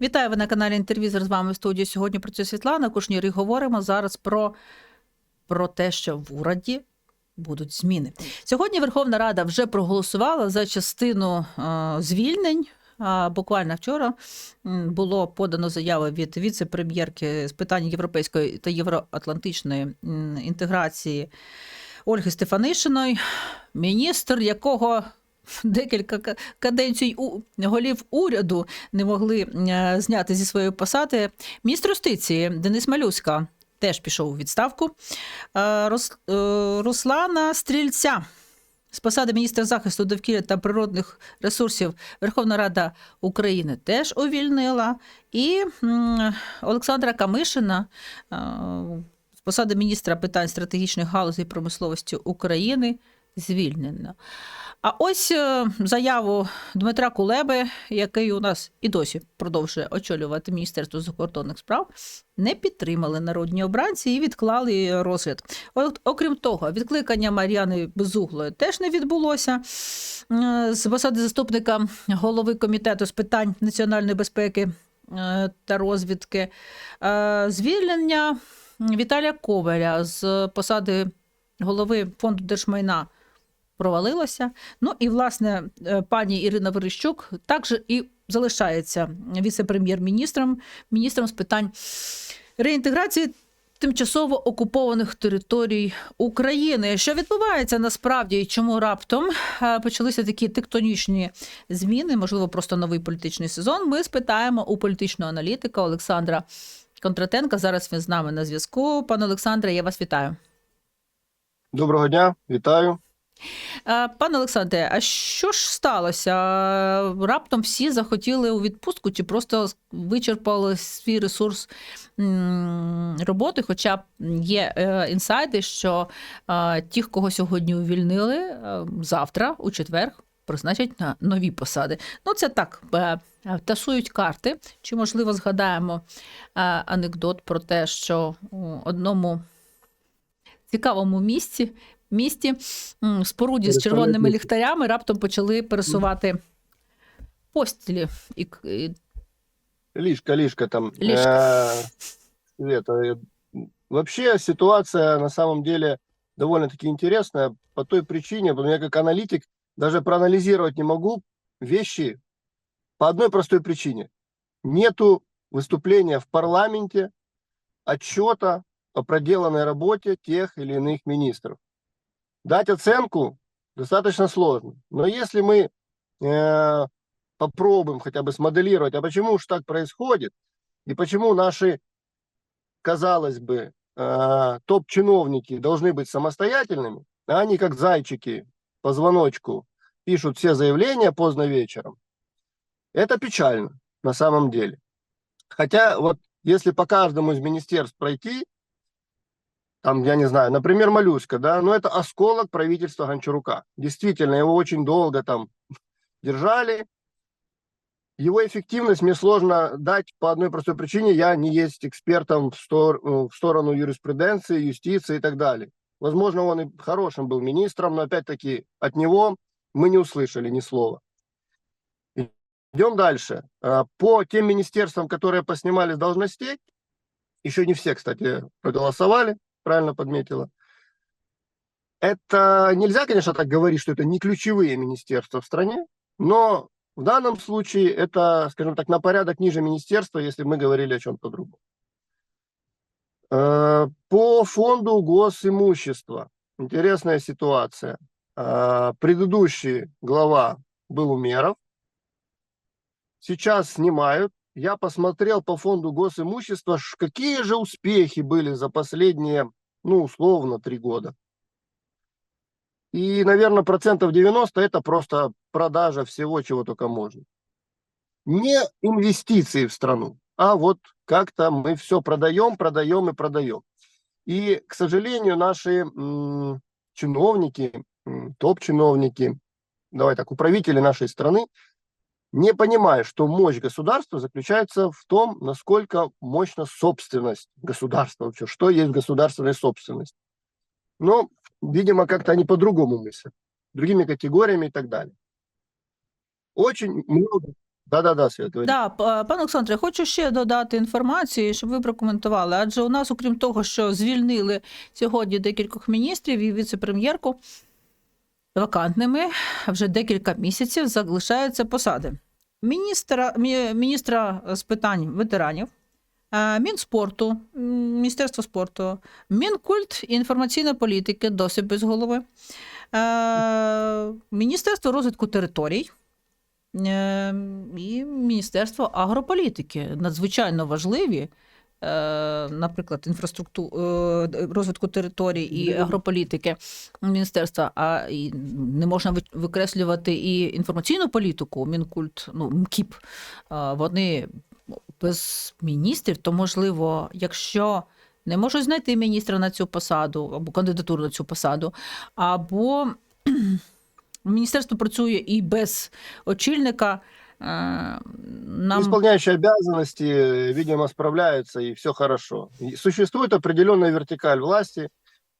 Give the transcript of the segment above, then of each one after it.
Вітаю ви на каналі Інтервізор. З вами в студії. Сьогодні працює Світлана Кушнір і говоримо зараз про, про те, що в ураді будуть зміни. Сьогодні Верховна Рада вже проголосувала за частину е, звільнень. Буквально вчора було подано заяву від віце-прем'єрки з питань європейської та євроатлантичної інтеграції Ольги Стефанишиної, міністр, якого декілька ка- каденцій у голів уряду не могли е, зняти зі своєї посади. Міністр юстиції Денис Малюська теж пішов у відставку. Е, е, Руслана Стрільця з посади міністра захисту довкілля та природних ресурсів Верховна Рада України теж увільнила. І Олександра Камишина з посади міністра питань стратегічних галузей промисловості України звільнена. А ось е, заяву Дмитра Кулеби, який у нас і досі продовжує очолювати Міністерство закордонних справ, не підтримали народні обранці і відклали розгляд. От, окрім того, відкликання Мар'яни Безуглої теж не відбулося. Е, З посади заступника голови комітету з питань національної безпеки е, та розвідки. Звільнення Віталія Коваля з посади голови фонду держмайна провалилося. Ну і власне е, пані Ірина Верещук також і залишається віце-прем'єр-міністром, міністром з питань реінтеграції тимчасово окупованих територій України. Що відбувається насправді і чому раптом е, почалися такі тектонічні зміни, можливо, просто новий політичний сезон. Ми спитаємо у політичного аналітика Олександра Контратенка. Зараз він з нами на зв'язку. Пане Олександре, я вас вітаю. Доброго дня, вітаю. Е, Пане Олександре, а що ж сталося? Е, Раптом всі захотіли у відпустку чи просто вичерпали свій ресурс роботи? Хоча є е, інсайди, що ті, кого сьогодні увільнили, завтра, у четвер, призначать на нові посади. Ну, це так, тасують карти. Чи, можливо, згадаємо анекдот про те, що у одному цікавому місці місті м, споруді з червоними Переставляють ліхтарями раптом почали пересувати постілі. І, к- і Лишка, Лишка там. Лишка. Э, это, э, вообще ситуация на самом деле довольно-таки интересная по той причине, потому что я как аналитик даже проанализировать не могу вещи по одной простой причине. Нету выступления в парламенте, отчета о проделанной работе тех или иных министров. Дать оценку достаточно сложно. Но если мы э, попробуем хотя бы смоделировать, а почему уж так происходит, и почему наши, казалось бы, э, топ-чиновники должны быть самостоятельными, а они как зайчики по звоночку пишут все заявления поздно вечером, это печально на самом деле. Хотя вот если по каждому из министерств пройти, там, я не знаю, например, Малюська, да, но это осколок правительства Гончарука. Действительно, его очень долго там держали. Его эффективность мне сложно дать по одной простой причине. Я не есть экспертом в, стор- э, в сторону юриспруденции, юстиции и так далее. Возможно, он и хорошим был министром, но опять-таки от него мы не услышали ни слова. Идем дальше. А, По тем министерствам, которые поснимали с должностей, еще не все, кстати, проголосовали, правильно подметила. Это нельзя, конечно, так говорить, что это не ключевые министерства в стране, но в данном случае это, скажем так, на порядок ниже министерства, если мы говорили о чем-то другом. Э, По фонду госимущества интересная ситуация. Э, Предыдущий глава был Умеров, сейчас снимают. Я посмотрел по фонду госимущества, какие же успехи были за последние, ну, условно, три года. И, наверное, процентов 90 это просто продажа всего, чего только можно. Не инвестиции в страну, а вот как-то мы все продаем, продаем и продаем. И, к сожалению, наши чиновники, топ-чиновники, давай так, управители нашей страны, не понимая, что мощь государства заключается в том, насколько мощна собственность государства вообще, что есть государственная собственность. Но, видимо, как-то они по-другому мыслят, другими категориями и так далее. Очень много Да-да-да, Свет, говори. Да, п- пане Олександре, хочу ще додати інформації, щоб ви прокоментували. Адже у нас, окрім того, що звільнили сьогодні декількох міністрів і віце-прем'єрку Вакантними, вже декілька місяців залишаються посади. Міністра, міністра з питань ветеранів, е, Мінспорту, Міністерство спорту, Мінкульт і інформаційної політики, досі без голови, е, Міністерство розвитку територій. Е, і Міністерство агрополітики надзвичайно важливі, наприклад, інфраструкту... е, розвитку територій і агрополітики міністерства, а і не можна ви- викреслювати і інформаційну політику, Мінкульт, ну, МКІП. Е, Вони без міністрів, то можливо, якщо не можуть знайти міністра на цю посаду або кандидатуру на цю посаду, або міністерство працює і без очільника. Е, Нам Исполняющие обязанности, э, видимо, справляются, и все хорошо. Существует определенная вертикаль власти,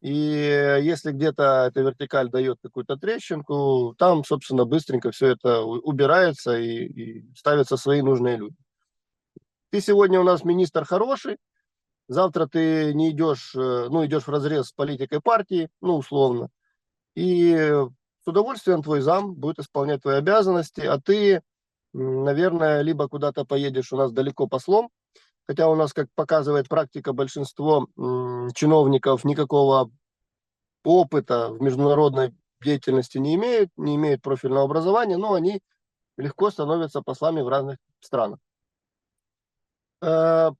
и э, если где-то эта вертикаль дает какую-то трещинку, там, собственно, быстренько все это убирается и, и ставятся свои нужные люди. Ты сегодня у нас министр хороший, завтра ты не идешь, э, ну, идешь в разрез с политикой партии, ну, условно, и э, с удовольствием твой зам будет исполнять твои обязанности, а ты наверное, либо куда-то поедешь у нас далеко послом, хотя у нас, как показывает практика, большинство чиновников никакого опыта в международной деятельности не имеют, не имеют профильного образования, но они легко становятся послами в разных странах. Э,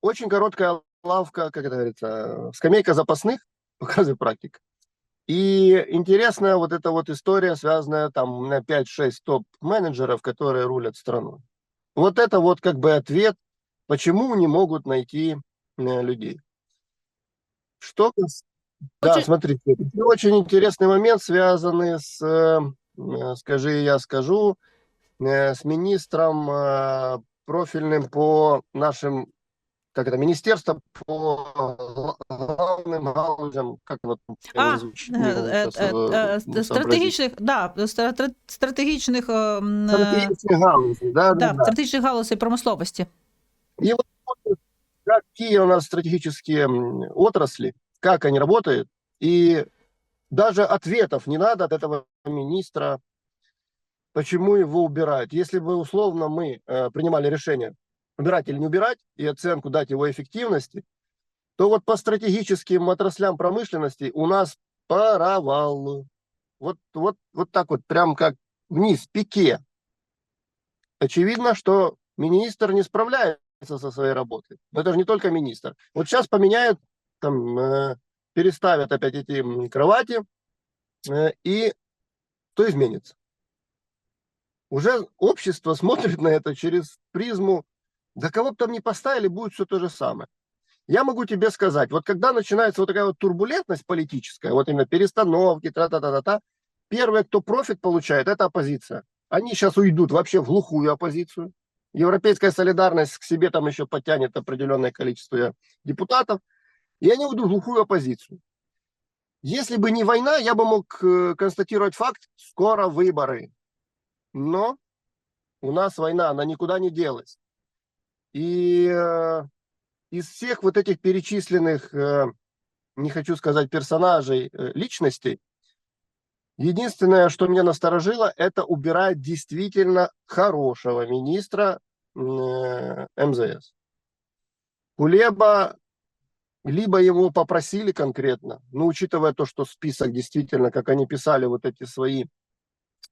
Очень короткая лавка, как это говорится, э, скамейка запасных, показывает практика. И интересная вот эта вот история, связанная там на 5-6 топ-менеджеров, которые рулят страной. Вот это вот как бы ответ, почему не могут найти э, людей. Что... кас- Да, Очень- смотрите, очень интересный момент, связанный с, э, э, скажи, я скажу, с министром профильным по нашим, как это, министерство по главным галузям, как вот А, звучит, е, не могу е, щас, е, э, е, сообразить. стратегічних, да, стра- стратегічних, е, м, е, Стратегические галузи, да, да, да, да. стратегічних галузей промисловості. И вот смотрим, какие у нас стратегические м, отрасли, как они работают, и даже ответов не надо от этого министра, почему его убирают. Если бы условно мы э, принимали решение, убирать или не убирать, и оценку дать его эффективности, то вот по стратегическим отраслям промышленности у нас провал. Вот, вот, вот так вот, прям как вниз, пике. Очевидно, что министр не справляется со своей работой. Но это же не только министр. Вот сейчас поменяют, там, э, переставят опять эти кровати, э, и что изменится? Уже общество смотрит на это через призму, да кого бы там ни поставили, будет все то же самое. Я могу тебе сказать, вот когда начинается вот такая вот турбулентность политическая, вот именно перестановки, тра-та-та-та-та, первые, кто профит получает, это оппозиция. Они сейчас уйдут вообще в глухую оппозицию. Европейская солидарность к себе там еще подтянет определенное количество депутатов, и они уйдут в глухую оппозицию. Если бы не война, я бы мог э, констатировать факт, скоро выборы. Но у нас война, она никуда не делась. И э, из всех вот этих перечисленных, э, не хочу сказать персонажей, э, личностей, единственное, что меня насторожило, это убирать действительно хорошего министра э, МЗС. Кулеба либо его попросили конкретно, но учитывая то, что список действительно, как они писали вот эти свои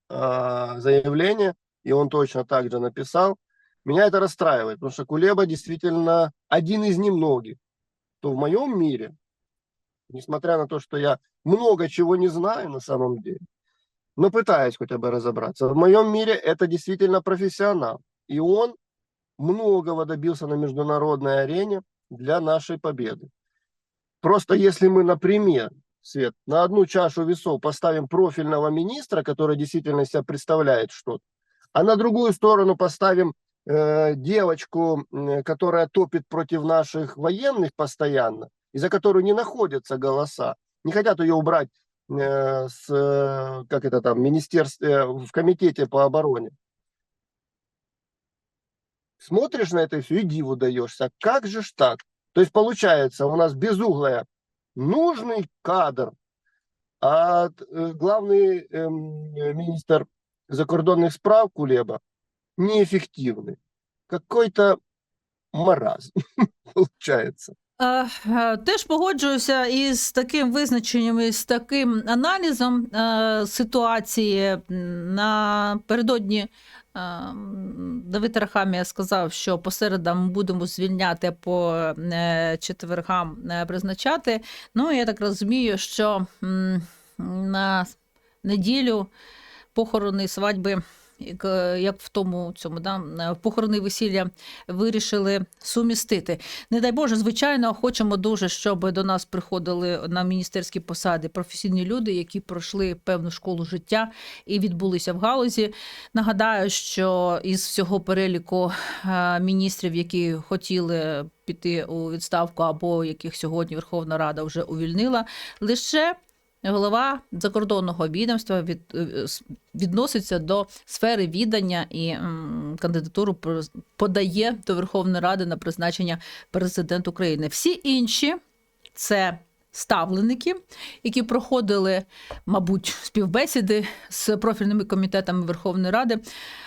а, заявления, и он точно так же написал, меня это расстраивает, потому что Кулеба действительно один из немногих, кто в моем мире, несмотря на то, что я много чего не знаю на самом деле, но пытаюсь хотя бы разобраться, в моем мире это действительно профессионал, и он многого добился на международной арене для нашей победы. Просто если мы, например, Свет, на одну чашу весов поставим профильного министра, который действительно себя представляет что-то, а на другую сторону поставим э, девочку, которая топит против наших военных постоянно, из-за которой не находятся голоса, не хотят ее убрать э, с, э, как это там, министерстве, в комитете по обороне. смотришь на это все и диву даешься. Как же ж так? То есть получается у нас безуглая нужный кадр, а главный э, министр закордонных справ Кулеба неэффективный. Какой-то маразм получается. Е, е, Теж погоджуюся із таким визначенням, і з таким аналізом е, ситуації. Напередодні Давид Рахамія сказав, що по середам будемо звільняти, по четвергам призначати. Ну, я так розумію, що на неділю похорони свадьби. Як, як в тому цьому да, похорони весілля вирішили сумістити. Не дай Боже, звичайно, хочемо дуже, щоб до нас приходили на міністерські посади професійні люди, які пройшли певну школу життя і відбулися в галузі. Нагадаю, що із всього переліку е, міністрів, які хотіли піти у відставку, або яких сьогодні Верховна Рада вже увільнила, лише голова закордонного відомства від, е, відноситься до сфери віддання і кандидатуру подає до Верховної Ради на призначення президент України. Всі інші це ставленики, які проходили, мабуть, співбесіди з профільними комітетами Верховної Ради,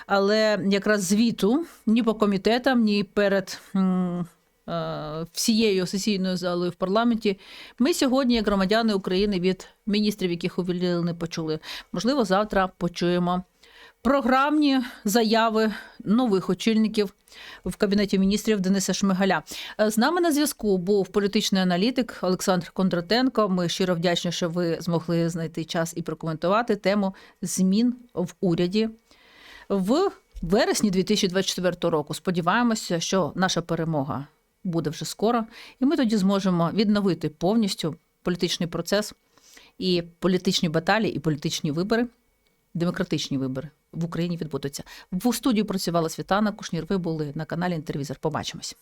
але якраз звіту ні по комітетам, ні перед. Е, Всією сесійною залою в парламенті ми сьогодні, як громадяни України, від міністрів, яких увільнили, не почули. Можливо, завтра почуємо програмні заяви нових очільників в кабінеті міністрів Дениса Шмигаля. Е, З нами на зв'язку був політичний аналітик Олександр Кондратенко. Ми щиро вдячні, що ви змогли знайти час і прокоментувати тему змін в уряді в вересні 2024 року. Сподіваємося, що наша перемога буде вже скоро, і ми тоді зможемо відновити повністю політичний процес і політичні баталії, і політичні вибори, демократичні вибори в Україні відбудуться. В студії працювала Світлана Кушнір. Ви були на каналі Інтервізор. Побачимось.